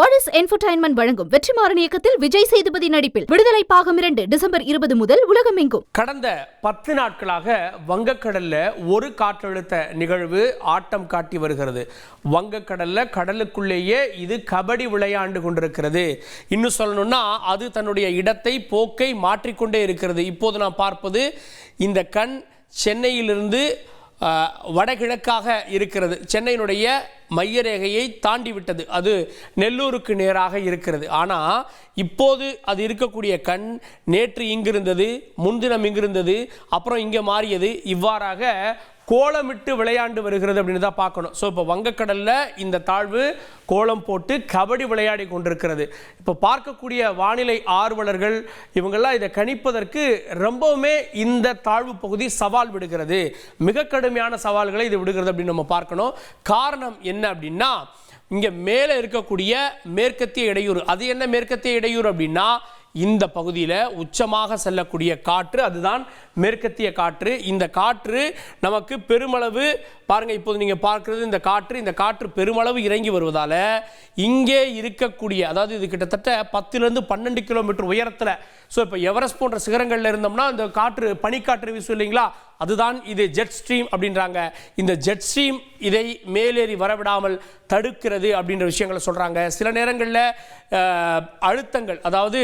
Aries entertainment வழங்கும் வெற்றிமாறன் இயக்கத்தில் விஜய் சேதுபதி நடிப்பில் விடுதலை பாகம் இரண்டு டிசம்பர் இருபது முதல் உலகமெங்கும். கடந்த பத்து நாட்களாக வங்கக்கடல்ல ஒரு காற்றழுத்த நிகழ்வு ஆட்டம் காட்டி வருகிறது. வங்கக்கடல்ல கடலுக்குள்ளேயே இது கபடி விளையாண்டு கொண்டிருக்கிறது. இன்னும் சொல்லணும்னா அது தன்னுடைய இடத்தை போக்கை மாற்றிக்கொண்டே இருக்கிறது. இப்போது நாம் பார்ப்பது இந்த கண் சென்னையிலிருந்து வடகிழக்காக இருக்கிறது. சென்னையினுடைய மையரேகையை தாண்டி விட்டது அது நெல்லூருக்கு நேராக இருக்கிறது. ஆனால் இப்போது அது இருக்கக்கூடிய கண் நேற்று இங்கிருந்தது முன்தினம் இங்கிருந்தது அப்புறம் இங்கே மாறியது. இவ்வாறாக கோலமிட்டு விளையாண்டு வருகிறது அப்படின்னு தான் பார்க்கணும். ஸோ இப்போ வங்கக்கடலில் இந்த தாழ்வு கோலம் போட்டு கபடி விளையாடி கொண்டிருக்கிறது. இப்போ பார்க்கக்கூடிய வானிலை ஆர்வலர்கள் இவங்கெல்லாம் இதை கணிப்பதற்கு ரொம்பவுமே இந்த தாழ்வு பகுதி சவால் விடுகிறது. மிக கடுமையான சவால்களை இது விடுகிறது அப்படின்னு நம்ம பார்க்கணும். காரணம் என்ன அப்படின்னா இங்கே மேலே இருக்கக்கூடிய மேற்கத்திய இடையூறு. அது என்ன மேற்கத்திய இடையூறு அப்படின்னா இந்த பகுதியில் உச்சமாக செல்லக்கூடிய காற்று அதுதான் மேற்கத்திய காற்று. இந்த காற்று நமக்கு பெருமளவு பாருங்கள் இப்போது நீங்கள் பார்க்குறது இந்த காற்று இந்த காற்று பெருமளவு இறங்கி வருவதால் இங்கே இருக்கக்கூடிய அதாவது இது கிட்டத்தட்ட பத்துலேருந்து பன்னெண்டு கிலோமீட்டர் உயரத்தில். ஸோ இப்போ எவரெஸ்ட் போன்ற சிகரங்களில் இருந்தோம்னா இந்த காற்று பனிக்காற்று வீசும் இல்லைங்களா? அதுதான் இது ஜெட் ஸ்ட்ரீம் அப்படின்றாங்க. இந்த ஜெட் ஸ்ட்ரீம் இதை மேலேறி வரவிடாமல் தடுக்கிறது அப்படின்ற விஷயங்களை சொல்கிறாங்க சில நேரங்களில் அழுத்தங்கள் அதாவது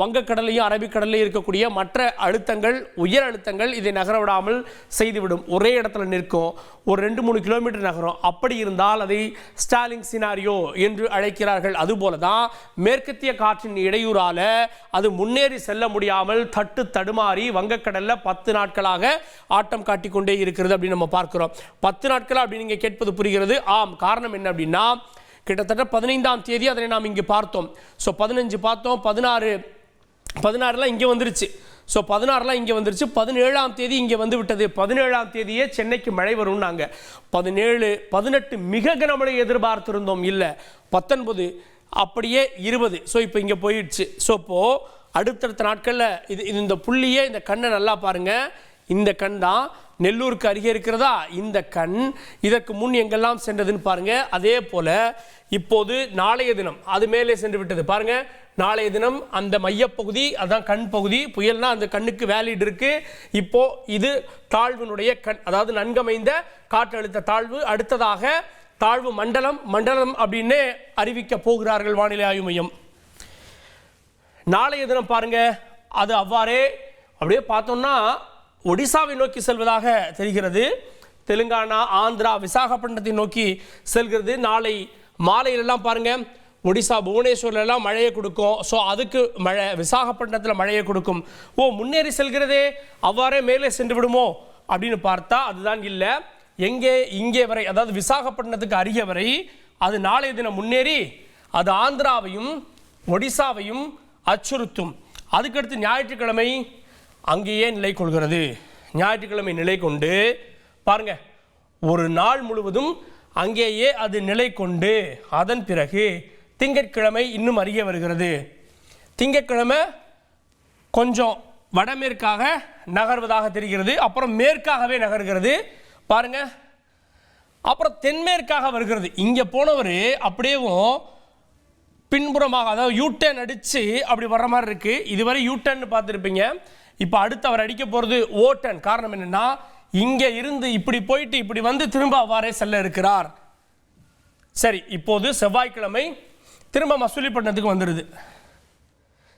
வங்கக்கடலையும் வங்கக்கடல்லையும் அரபிக்கடல்லையும் இருக்கக்கூடிய மற்ற அழுத்தங்கள் உயர் அழுத்தங்கள் இதை நகர விடாமல் செய்துவிடும். ஒரே இடத்துல நிற்கும். ஒரு ரெண்டு மூணு கிலோமீட்டர் நகரும். அப்படி இருந்தால் அதை ஸ்டாலிங் சினாரியோ என்று அழைக்கிறார்கள். அதுபோல தான் மேற்கத்திய காற்றின் இடையூறால் அது முன்னேறி செல்ல முடியாமல் தட்டு தடுமாறி வங்கக்கடலில் பத்து நாட்களாக ஆட்டம் காட்டிக்கொண்டே இருக்கிறது அப்படின்னு நம்ம பார்க்கிறோம். பத்து நாட்களாக அப்படின்னு நீங்கள் கேட்பது புரிகிறது. ஆம் காரணம் என்ன அப்படின்னா கிட்டத்தட்ட பதினைந்தாம் தேதி அதனை நாம் இங்கே பார்த்தோம். ஸோ பதினஞ்சு பார்த்தோம் பதினாறு பதினாறுலாம் இங்கே வந்துருச்சு. ஸோ பதினாறுலாம் இங்கே வந்துருச்சு. பதினேழாம் தேதி இங்கே வந்து விட்டது. பதினேழாம் தேதியே சென்னைக்கு மழை வரும்னாங்க பதினேழு பதினெட்டு மிக கனமழை எதிர்பார்த்திருந்தோம். இல்லை பத்தொன்பது அப்படியே இருபது. ஸோ இப்போ இங்கே போயிடுச்சு. ஸோ இப்போது அடுத்தடுத்த நாட்களில் இது இது இந்த புள்ளியே இந்த கண்ணை நல்லா பாருங்கள் இந்த கண் தான் நெல்லூருக்கு அருகே இருக்கிறதா? இந்த கண் இதற்கு முன் எங்கெல்லாம் சென்றதுன்னு பாருங்க. அதே போல இப்போது நாளைய தினம் அது மேலே சென்று விட்டது. பாருங்க நாளைய தினம் அந்த மையப்பகுதி அதான் கண் பகுதி புயல்னா அந்த கண்ணுக்கு வேலிட் இருக்கு. இப்போ இது தாழ்வினுடைய கண் அதாவது நன்கமைந்த காற்றழுத்த தாழ்வு. அடுத்ததாக தாழ்வு மண்டலம் மண்டலம் அப்படின்னு அறிவிக்க போகிறார்கள் வானிலை ஆய்வு மையம். நாளைய தினம் பாருங்க அது அவ்வாறே அப்படியே பார்த்தோம்னா ஒடிசாவை நோக்கி செல்வதாக தெரிகிறது. தெலுங்கானா ஆந்திரா விசாகப்பட்டினத்தை நோக்கி செல்கிறது. நாளை மாலையிலெல்லாம் பாருங்க ஒடிசா புவனேஸ்வர்லாம் மழையை கொடுக்கும். ஸோ அதுக்கு மழை விசாகப்பட்டினத்தில் மழையை கொடுக்கும். ஓ முன்னேறி செல்கிறதே அவ்வாறே மேலே சென்று விடுமோ? அப்படின்னு பார்த்தா அதுதான் இல்லை. எங்கே இங்கே வரை அதாவது விசாகப்பட்டினத்துக்கு அருகே வரை அது நாளைய தினம் முன்னேறி அது ஆந்திராவையும் ஒடிசாவையும் அச்சுறுத்தும். அதுக்கடுத்து ஞாயிற்றுக்கிழமை அங்கேயே நிலை கொள்கிறது ஞாயிற்றுக்கிழமை நிலை கொண்டு பாருங்க ஒரு நாள் முழுவதும் அங்கேயே அது நிலை கொண்டு அதன் பிறகு திங்கட்கிழமை இன்னும் அருகே வருகிறது. திங்கட்கிழமை கொஞ்சம் வடமேற்காக நகர்வதாக தெரிகிறது அப்புறம் மேற்காகவே நகர்கிறது. பாருங்க அப்புறம் தென்மேற்காக வருகிறது. இங்கே போனவர் அப்படியேவும் பின்புறமாக அதாவது யூட்டர்ன் அடித்து அப்படி வர்ற மாதிரி இருக்குது இதுவரை யூட்டர்ன் பார்த்துருப்பீங்க. இப்போ அடுத்து அவர் அடிக்க போகிறது ஓட்டன். காரணம் என்னென்னா இங்கே இருந்து இப்படி போயிட்டு இப்படி வந்து திரும்ப அவ்வாறே செல்ல இருக்கிறார். சரி இப்போது செவ்வாய்க்கிழமை திரும்ப மசூலிப்பட்டினத்துக்கு வந்துடுது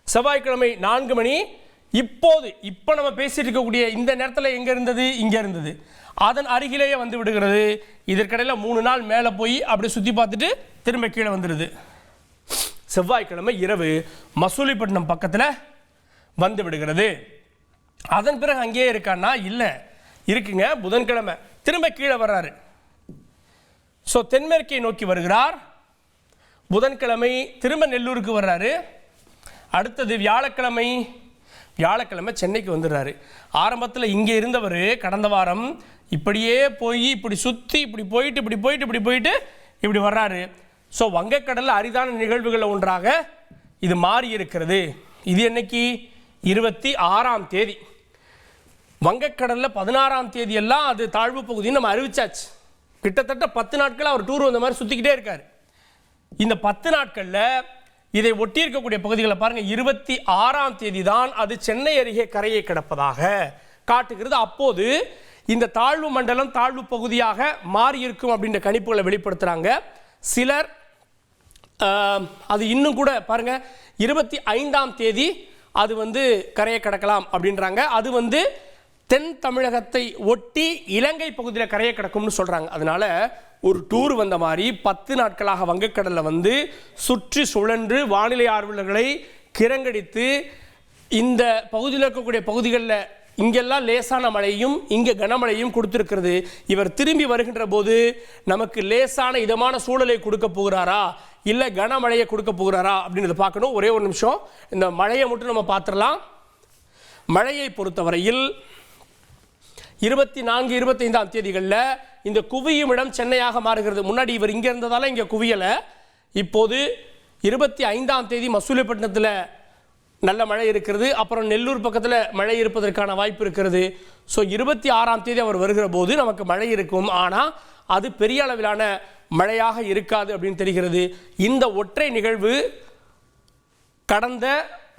செவ்வாய்க்கிழமை நான்கு மணி இப்போது இப்போ நம்ம பேசிட்டு இருக்கக்கூடிய இந்த நேரத்தில் எங்கே இருந்தது? இங்கே இருந்தது. அதன் அருகிலேயே வந்து விடுகிறது. இதற்கிடையில் மூணு நாள் மேலே போய் அப்படி சுற்றி பார்த்துட்டு திரும்ப கீழே வந்துடுது செவ்வாய்க்கிழமை இரவு மசூலிப்பட்டினம் பக்கத்தில் வந்து விடுகிறது. அதன் பிறகு அங்கேயே இருக்கான்னா? இல்லை. இருக்குங்க புதன்கிழமை. திரும்ப கீழே வர்றாரு. ஸோ தென்மேற்கை நோக்கி வருகிறார். புதன்கிழமை திரும்ப நெல்லூருக்கு வர்றாரு. அடுத்தது வியாழக்கிழமை. வியாழக்கிழமை சென்னைக்கு வந்துடுறாரு. ஆரம்பத்தில் இங்கே இருந்தவர் கடந்த வாரம் இப்படியே போய் இப்படி சுற்றி இப்படி போயிட்டு இப்படி போயிட்டு இப்படி போயிட்டு இப்படி வர்றாரு. ஸோ வங்கக்கடலில் அரிதான நிகழ்வுகளில் ஒன்றாக இது மாறி இருக்கிறது இது என்னைக்கு? இருபத்தி ஆறாம் தேதி. வங்கக்கடலில் பதினாறாம் தேதியெல்லாம் அது தாழ்வு பகுதின்னு நம்ம அறிவிச்சாச்சு. கிட்டத்தட்ட பத்து நாட்கள் அவர் டூர் வந்த மாதிரி சுற்றிக்கிட்டே இருக்கார். இந்த பத்து நாட்களில் இதை ஒட்டி இருக்கக்கூடிய பகுதிகளை பாருங்கள் இருபத்தி ஆறாம் தேதி தான் அது சென்னை அருகே கரையை கிடப்பதாக காட்டுகிறது. அப்போது இந்த தாழ்வு மண்டலம் தாழ்வு பகுதியாக மாறி இருக்கும் அப்படின்ற கணிப்புகளை வெளிப்படுத்துகிறாங்க சிலர் அது இன்னும் கூட பாருங்க இருபத்தி ஐந்தாம் தேதி அது வந்து கரையை கடக்கலாம் அப்படின்றாங்க. அது வந்து தென் தமிழகத்தை ஒட்டி இலங்கை பகுதியில் கரையை கிடக்கும்னு சொல்கிறாங்க அதனால ஒரு டூர் வந்த மாதிரி பத்து நாட்களாக வங்கக்கடலில் வந்து சுற்றி சுழன்று வானிலை ஆர்வலர்களை கிரங்கடித்து இந்த பகுதியில் இருக்கக்கூடிய பகுதிகளில் இங்கெல்லாம் லேசான மழையும் இங்கே கனமழையும் கொடுத்துருக்கிறது. இவர் திரும்பி வருகின்ற போது நமக்கு லேசான இதமான சூழலை கொடுக்க போகிறாரா? இல்லை கனமழையை கொடுக்க போகிறாரா? அப்படின்றத பார்க்கணும். ஒரே ஒரு நிமிஷம். இந்த மழையை மட்டும் நம்ம பார்த்துடலாம். மழையை பொறுத்தவரையில் இருபத்தி நான்கு இருபத்தைந்தாம் தேதிகளில் இந்த குவியும் இடம் சென்னையாக மாறுகிறது. முன்னாடி இவர் இங்கே இருந்ததால் இங்கே குவியலை. இப்போது இருபத்தி ஐந்தாம் தேதி மசூலிப்பட்டினத்தில் நல்ல மழை இருக்கிறது. அப்புறம் நெல்லூர் பக்கத்தில் மழை இருப்பதற்கான வாய்ப்பு இருக்கிறது. ஸோ இருபத்தி ஆறாம் தேதி அவர் வருகிற போது நமக்கு மழை இருக்கும். ஆனால் அது பெரிய அளவிலான மழையாக இருக்காது அப்படின்னு தெரிகிறது. இந்த ஒற்றை நிகழ்வு கடந்த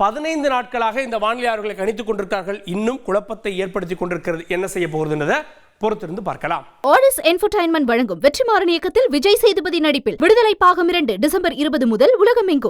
பதினைந்து நாட்களாக இந்த வானிலையாளர்களை கணித்துக் கொண்டிருக்கிறார்கள். இன்னும் குழப்பத்தை ஏற்படுத்தி கொண்டிருக்கிறது. என்ன செய்ய போகிறதுன்றதை பொறுத்திருந்து பார்க்கலாம். ஆடிஸ் என்டர்டைன்மெண்ட் வழங்கும் வெற்றிமாறன் இயக்கத்தில் விஜய் சேதுபதி நடிப்பில் விடுதலை பாகம் இரண்டு டிசம்பர் இருபது முதல் உலகமெங்கும்.